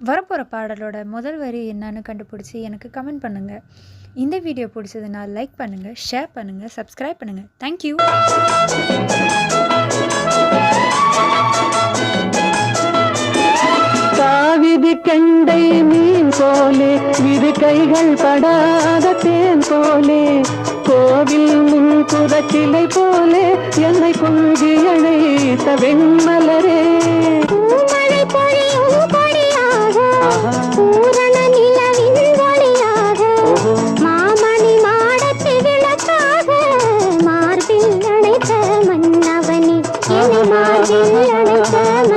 வரப்போகிற பாடலோட முதல் வரி என்னன்னு கண்டுபிடிச்சி எனக்கு கமெண்ட் பண்ணுங்கள் இந்த வீடியோ பிடிச்சதுன்னா லைக் பண்ணுங்கள் ஷேர் பண்ணுங்கள் சப்ஸ்கிரைப் பண்ணுங்கள் தேங்க்யூ காவிதி கண்டை மீன் போலே இரு கைகள் படாத தேன் போலே கோவில் முன்புற கிளை போலே என்னை கொள்கி அழைத்த வெண்மலரே. மனமாகி அணைத்தாலும்